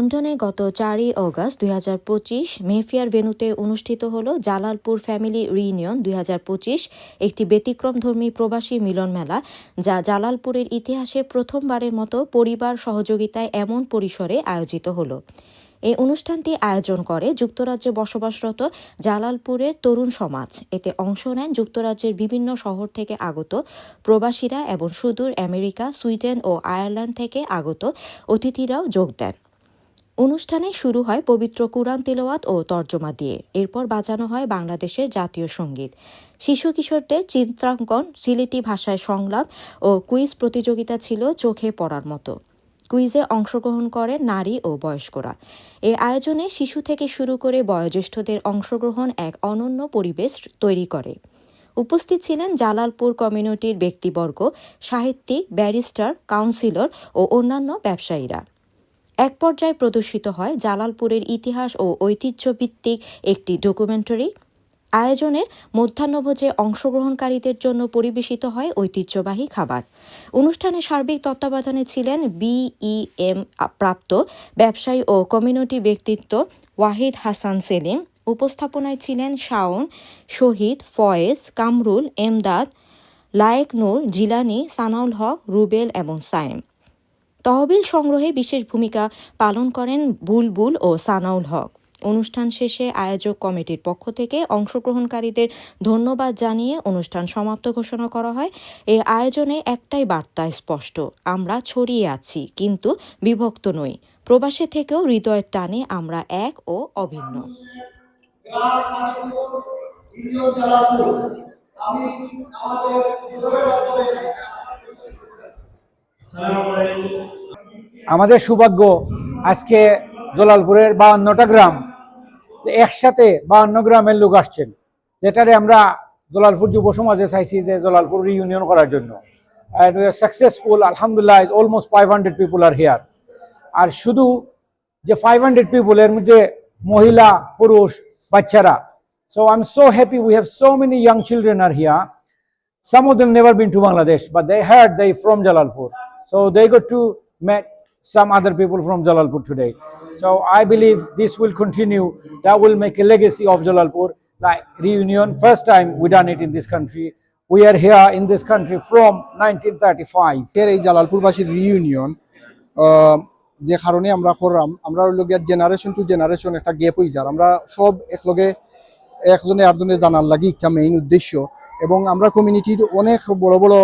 লন্ডনে গত চারই অগস্ট দুই হাজার পঁচিশ মেফিয়ার ভেনুতে অনুষ্ঠিত হল জালালপুর ফ্যামিলি রিউনিয়ন দুই হাজার পঁচিশ, একটি ব্যতিক্রমধর্মী প্রবাসী মিলন মেলা, যা জালালপুরের ইতিহাসে প্রথমবারের মতো পরিবার সহযোগিতায় এমন পরিসরে আয়োজিত হলো। এই অনুষ্ঠানটি আয়োজন করে যুক্তরাজ্যে বসবাসরত জালালপুরের তরুণ সমাজ। এতে অংশ নেন যুক্তরাজ্যের বিভিন্ন শহর থেকে আগত প্রবাসীরা এবং সুদূর আমেরিকা, সুইডেন ও আয়ারল্যান্ড থেকে আগত অতিথিরাও যোগ দেন। অনুষ্ঠানে শুরু হয় পবিত্র কুরআন তিলওয়াত ও তর্জমা দিয়ে। এরপর বাজানো হয় বাংলাদেশের জাতীয় সংগীত। শিশু কিশোরদের চিত্রাঙ্কন, সিলেটি ভাষায় সংলাপ ও কুইজ প্রতিযোগিতা ছিল চোখে পড়ার মতো। কুইজে অংশগ্রহণ করে নারী ও বয়স্করা। এ আয়োজনে শিশু থেকে শুরু করে বয়োজ্যেষ্ঠদের অংশগ্রহণ এক অনন্য পরিবেশ তৈরি করে। উপস্থিত ছিলেন জালালপুর কমিউনিটির ব্যক্তিবর্গ, সাহিত্যিক, ব্যারিস্টার, কাউন্সিলর ও অন্যান্য ব্যবসায়ীরা। এক পর্যায়ে প্রদর্শিত হয় জালালপুরের ইতিহাস ও ঐতিহ্যভিত্তিক একটি ডকুমেন্টারি। আয়োজনের মধ্যাহ্নভোজে অংশগ্রহণকারীদের জন্য পরিবেশিত হয় ঐতিহ্যবাহী খাবার। অনুষ্ঠানে সার্বিক তত্ত্বাবধানে ছিলেন বিইএম প্রাপ্ত ব্যবসায়ী ও কমিউনিটি ব্যক্তিত্ব ওয়াহিদ হাসান সেলিম। উপস্থাপনায় ছিলেন শাওন, শহীদ, ফয়েজ, কামরুল, এমদাদ, লায়েক নূর, জিলানি, সানাউল হক, রুবেল এবং সায়েম। তহবিল সংগ্রহে বিশেষ ভূমিকা পালন করেন বুলবুল ও সানাউল হক। অনুষ্ঠান শেষে আয়োজক কমিটির পক্ষ থেকে অংশগ্রহণকারীদের ধন্যবাদ জানিয়ে অনুষ্ঠান সমাপ্ত ঘোষণা করা হয়। এ আয়োজনে একটাই বার্তা স্পষ্ট, আমরা ছড়িয়ে আছি, কিন্তু বিভক্ত নই। প্রবাসে থেকেও হৃদয়ের টানে আমরা এক ও অভিন্ন। আমি আমাদের আমাদের সৌভাগ্য আজকে জলালপুরের বাউন্নটা গ্রাম। একসাথে বাউন্ন গ্রামের লোক আসছেন যেটারে আমরা জলালপুর যুব সমাজে চাইছি যে জলালপুর রিইউনিয়ন করার জন্য। সাকসেসফুল আলহামদুলিল্লাহ is almost five hundred people are here আর শুধু যে ফাইভ হান্ড্রেড পিপুলের মধ্যে মহিলা পুরুষ বাচ্চারা। So I am so happy we have so many young children are here Some of them never been to Bangladesh, but they heard they from Jalalpur. So they got to meet some other people from Jalalpur today. So I believe this will continue. That will make a legacy of Jalalpur, like reunion. First time we done it in this country. We are here in this country from 1935. এর এই জালালপুরবাসীর reunion যে কারণে আমরা হয়ে এবং আমরা কমিউনিটির অনেক বড় বড়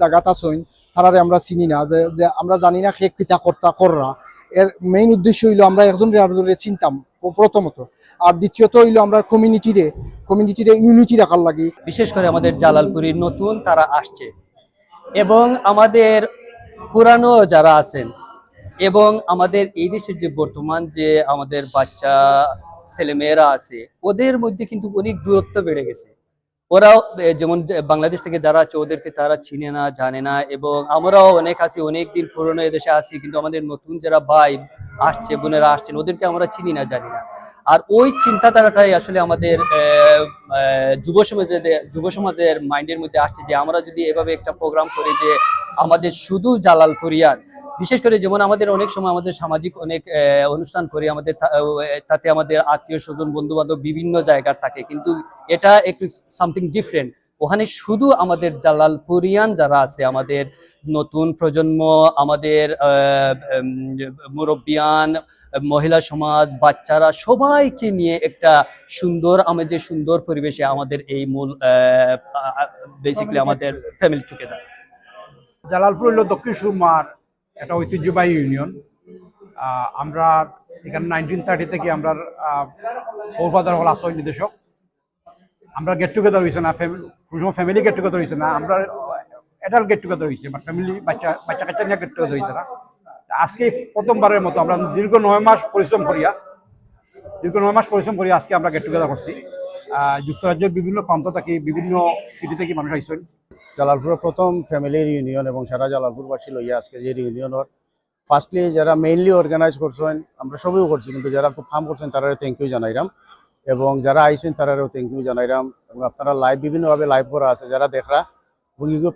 জায়গাত আছেন তারারে আমরা চিনি না, যে আমরা জানি না সে কিতা কর্তা কররা। এর মেইন উদ্দেশ্য হইল আমরা একজনের আরেকজনের চিনতাম প্রথমত। আর দ্বিতীয়ত হইল আমরা কমিউনিটিরে কমিউনিটিরে ইউনিটি রাখার লাগে। বিশেষ করে আমাদের জালালপুরীর নতুন তারা আসছে। এবং আমাদের পুরানো যারা আছেন, এবং আমাদের এই দেশের যে বর্তমান যে আমাদের বাচ্চা, ছেলেমেয়েরা আছে, ওদের মধ্যে কিন্তু অনেক দূরত্ব বেড়ে গেছে। ওরাও যেমন বাংলাদেশ থেকে যারা আছে, ওদেরকে তারা চিনে না, জানে না, এবং আমরাও অনেক আছি অনেক দিন পুরনো এদেশে আছি, কিন্তু আমাদের নতুন যারা ভাই আসছে, বোনেরা আসছেন, ওদেরকে আমরা চিনি না, জানি না। আর ওই চিন্তাধারাটাই আসলে আমাদের যুব সমাজের যুব সমাজের মাইন্ডের মধ্যে আসছে যে আমরা যদি এভাবে একটা প্রোগ্রাম করি যে আমাদের শুধু জালাল কোরিয়ান, বিশেষ করে যেমন আমাদের অনেক সময় আমাদের সামাজিক অনেক অনুষ্ঠান করি, আমাদের তাতে আমাদের আত্মীয় স্বজন বন্ধু বান্ধব বিভিন্ন জায়গার থাকে, কিন্তু এটা একটু সামথিং ডিফারেন্ট ওখানে শুধু আমাদের জালালপুরিয়ান যারা আছে আমাদের নতুন প্রজন্ম আমাদের মুরব্বিয়ান মহিলা সমাজ বাচ্চারা সবাইকে নিয়ে একটা সুন্দর আমাদের সুন্দর পরিবেশে আমাদের এই মূল বেসিক্যালি আমাদের ফ্যামিলি টুগেদার জালালপুর হলো দক্ষিণ সুরমার একটা ঐতিহ্যবাহী ইউনিয়ন আমরা এখানে নাইনটিন থার্টি থেকে আমরা ফোরফাদার হল আশ্রয় নির্দেশক। আমরা গেট টুগেদার হয়েছে না কোনো ফ্যামিলি গেট টুগেদার হয়েছে না, আমরা অ্যাডাল্ট গেট টুগেদার হয়েছে বাট ফ্যামিলি বাচ্চা বাচ্চা কাচ্চা নিয়ে গেট টুগেদার হয়েছে না। আজকে প্রথমবারের মতো আমরা দীর্ঘ নয় মাস পরিশ্রম করিয়া, দীর্ঘ নয় মাস পরিশ্রম করি আজকে আমরা গেট টুগেদার করছি। যুক্তরাজ্যের বিভিন্ন প্রান্ত থেকে, বিভিন্ন সিটি থেকে মানুষ আইসেন। জালালপুরের প্রথম ফ্যামিলি রিউনিয়ন এবং সারা জালালপুরবাসী লইয়া আজকে যে রিউনিয়নের ফার্স্টলি যারা মেইনলি অর্গানাইজ করছেন, আমরা সবই করছি, কিন্তু যারা খুব ফার্ম করছেন তারা থ্যাংক ইউ জানাইরাম। এবং যারা আইসেন তারারও থ্যাংক ইউ জানাইরাম এবং আপনারা লাইভ বিভিন্নভাবে লাইভ করা আছে, যারা দেখরা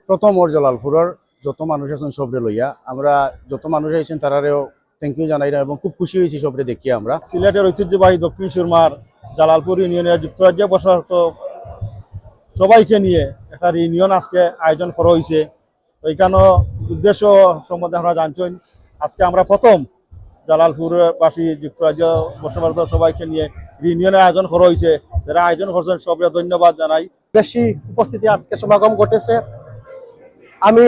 প্রথম ওর জালালপুরের যত মানুষ আছেন সবরে লইয়া, আমরা যত মানুষ আইসেন তারারেও থ্যাংক ইউ জানাইলাম এবং খুব খুশি হয়েছি সবরে দেখিয়ে আমরা। সিলেটের ঐতিহ্যবাহী দক্ষিণ সুরমার জালালপুর ইউনিয়নের যুক্তরাজ্য বসবাসরত সবাইকে নিয়ে একটা ইউনিয়ন আজকে আয়োজন করা হয়েছে ওইখানে উদ্দেশ্য সম্বন্ধে আমরা জানছেন আজকে আমরা প্রথম জালালপুরবাসী যুক্তরাজ্য বসবাসরত সবাইকে নিয়ে ইউনিয়নের আয়োজন করা হয়েছে। যারা আয়োজন করছেন সবরে ধন্যবাদ জানাই। বেশি উপস্থিতি আজকে সমাগম ঘটেছে। আমি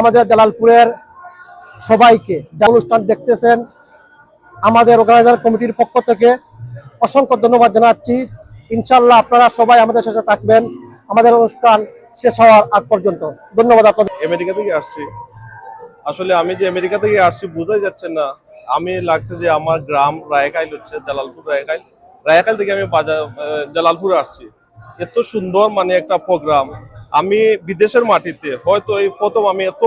আমাদের জালালপুরের সবাইকে যা অনুষ্ঠান দেখতেছেন আমাদের অর্গানাইজার কমিটির পক্ষ থেকে অসংখ্য ধন্যবাদ জানাচ্ছি। ইনশাল্লাহ আপনারা সবাই আমাদের সাথে থাকবেন। আমাদের অনুষ্ঠান শেষ হওয়ার আগ পর্যন্ত। ধন্যবাদ আপনাদের। আমেরিকা থেকে আসছি। আসলে আমি যে আমেরিকা থেকে আসছি বোঝাই যাচ্ছে না। আমি লাগছে যে আমার গ্রাম রায়কাইল হচ্ছে, জালালপুর রায়কাইল। রায়কাইল থেকে আমি বাজার জালালপুরে আসছি। এত সুন্দর মানে একটা প্রোগ্রাম। আমি বিদেশের মাটিতে, হয়তো এই প্রথম আমি এত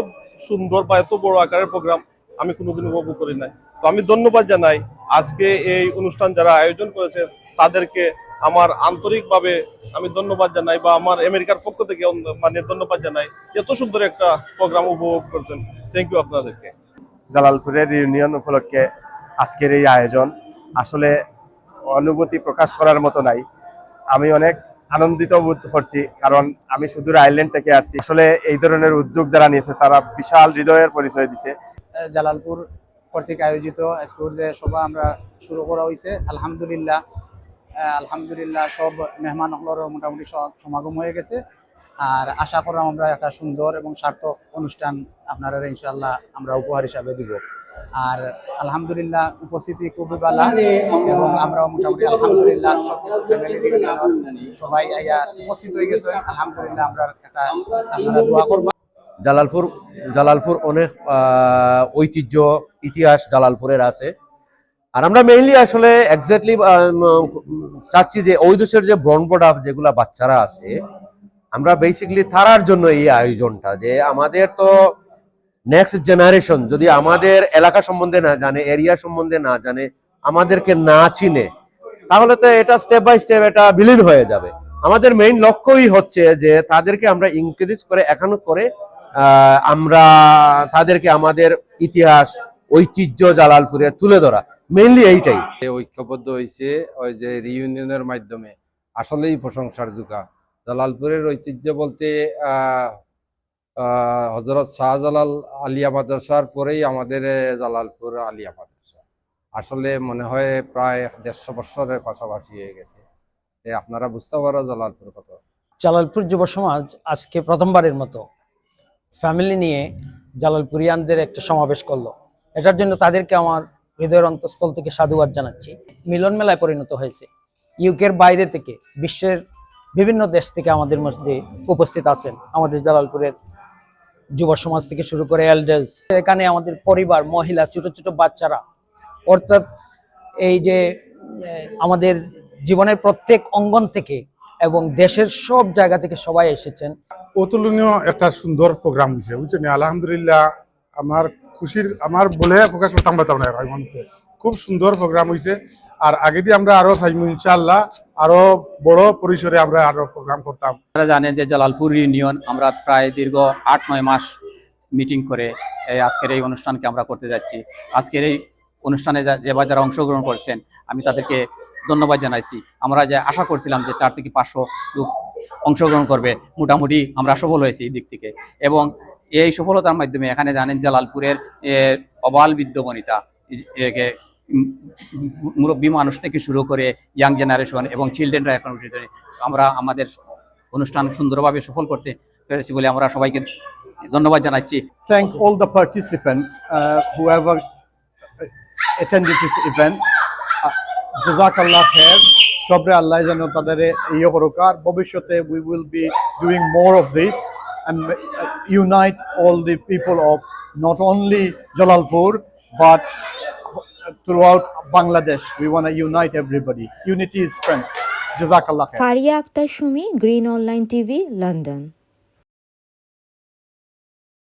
সুন্দর বা এত বড় আকারের প্রোগ্রাম আমি কোনোদিন উপভোগ করি নাই। তো আমি ধন্যবাদ জানাই। আজকে এই অনুষ্ঠান যারা আয়োজন করেছে, তাদেরকে আমার আন্তরিকভাবে আমি ধন্যবাদ জানাই বা আমার আমেরিকার পক্ষ থেকে মানে ধন্যবাদ জানাই। এত সুন্দর একটা প্রোগ্রাম উপভোগ করছেন। থ্যাংক ইউ আপনাদেরকে। জালালপুরের ইউনিয়ন উপলক্ষে আজকের এই আয়োজন। আসলে অনুভূতি প্রকাশ করার মতো নাই। আমি অনেক আনন্দিত বোধ করছি, কারণ আমি সুদূর আইল্যান্ড থেকে আসছি। আসলে এই ধরনের উদ্যোগ যারা নিয়েছে, তারা বিশাল হৃদয়ের পরিচয় দিছে। জালালপুর কর্তৃক আয়োজিত স্কুল যে সভা আমরা শুরু করা হয়েছে, আলহামদুলিল্লাহ। আলহামদুলিল্লাহ সব মেহমান হলর মোটামুটি স- সমাগম হয়ে গেছে। আর আশা করলাম আমরা একটা সুন্দর এবং সার্থক অনুষ্ঠান আপনারা ইনশাল্লাহ আমরা উপহার হিসাবে দিব। আর আলহামদুলিল্লাহ উপস্থিতি খুবই ভালো এবং আমরা মোটামুটি আলহামদুলিল্লাহ সবাই উপস্থিত হয়ে গেছে। আলহামদুলিল্লাহ আমরা একটা আপনারা দোয়া করব। জালালপুর জালালপুর অনেক ঐতিহ্য, ইতিহাস জালালপুরের আছে। আর আমরা মেইনলি আসলে এক্স্যাক্টলি চাচ্ছি যে ওই দেশের যে ব্রনবোর্ড যেগুলা বাচ্চারা আছে আমরা বেসিক্যালি তারার জন্য এই আয়োজনটা যে আমাদের তো নেক্সট জেনারেশন যদি আমাদের এলাকা সম্বন্ধে না জানে এরিয়া সম্বন্ধে না জানে, আমাদেরকে না চিনে, তাহলে তো এটা স্টেপ বাই স্টেপ এটা বিলীন হয়ে যাবে। আমাদের মেইন লক্ষ্যই হচ্ছে যে তাদেরকে আমরা ইনক্রিজ করে, এখনও করে আমরা তাদেরকে আমাদের ইতিহাস, ঐতিহ্য জালালপুরে তুলে ধরা। মেইনলি এইটাই। ঐক্যবদ্ধ হয়েছে ওই যে রিইউনিয়নের মাধ্যমে। আসলেই প্রশংসার দুকা জালালপুরের ঐতিহ্য বলতে হজরত শাহজালাল আলিয়া মাদ্রাসার পরেই আমাদের জালালপুর আলিয়া মাদ্রাসা। আসলে মনে হয় প্রায় দেড়শো বছরের পাশাপাশি হয়ে গেছে। আপনারা বুঝতে পারো জালালপুর কত। জালালপুর যুব সমাজ আজকে প্রথমবারের মতো ফ্যামিলি নিয়ে জালালপুরিয়ানদের একটা সমাবেশ করল। এটার জন্য তাদেরকে আমার হৃদয়ের অন্তঃস্থল থেকে সাধুবাদ জানাচ্ছি। মিলন মেলায় পরিণত হয়েছে। ইউকের বাইরে থেকে বিশ্বের বিভিন্ন দেশ থেকে আমাদের মধ্যে উপস্থিত আছেন। আমাদের জালালপুরের যুব সমাজ থেকে শুরু করে এল্ডার্স এখানে আমাদের পরিবার, মহিলা, ছোট ছোট বাচ্চারা। অর্থাৎ এই যে আমাদের জীবনের প্রত্যেক অঙ্গন থেকে এবং দেশের সব জায়গা থেকে সবাই এসেছেন। অতুলনীয় একটা সুন্দর প্রোগ্রাম হয়েছে, বুঝছেন আলহামদুলিল্লাহ, আমার খুশির, আমার বলে প্রকাশ করতাম খুব সুন্দর প্রোগ্রাম হয়েছে। আর আগে দিয়ে আমরা আরও চাইব ইনশাআল্লাহ। আরও বড় পরিসরে আমরা আরও প্রোগ্রাম করতাম। আপনারা জানেন যে জালালপুর ইউনিয়ন, আমরা প্রায় দীর্ঘ আট নয় মাস মিটিং করে এই আজকের এই অনুষ্ঠানকে আমরা করতে যাচ্ছি। আজকের এই অনুষ্ঠানে যা- এবার যারা অংশগ্রহণ করছেন, আমি তাদেরকে ধন্যবাদ জানাইছি। আমরা যে আশা করছিলাম যে চার থেকে পাঁচশো লোক অংশগ্রহণ করবে, মোটামুটি আমরা সফল হয়েছি এই দিক থেকে। এবং এই সফলতার মাধ্যমে এখানে জানেন জালালপুরের অবাল বিদ্যবনিতা মুরব্বী মানুষ থেকে শুরু করে ইয়াং জেনারেশন এবং চিলড্রেনরা এখন উঠে ধরে আমরা আমাদের অনুষ্ঠান সুন্দরভাবে সফল করতে পেরেছি বলে আমরা সবাইকে ধন্যবাদ জানাচ্ছি। Thank all the participant who have attended this event জাজাক আল্লাহ খের সবরে আল্লাহ যেন তাদের ইয়ে করুক। আর ভবিষ্যতে we will be doing more of this unite all the people of not only Jalalpur but throughout Bangladesh. We want to unite everybody. Unity is strength. Jazakallah. Faria Akhtar Shumi, Green Online TV, London.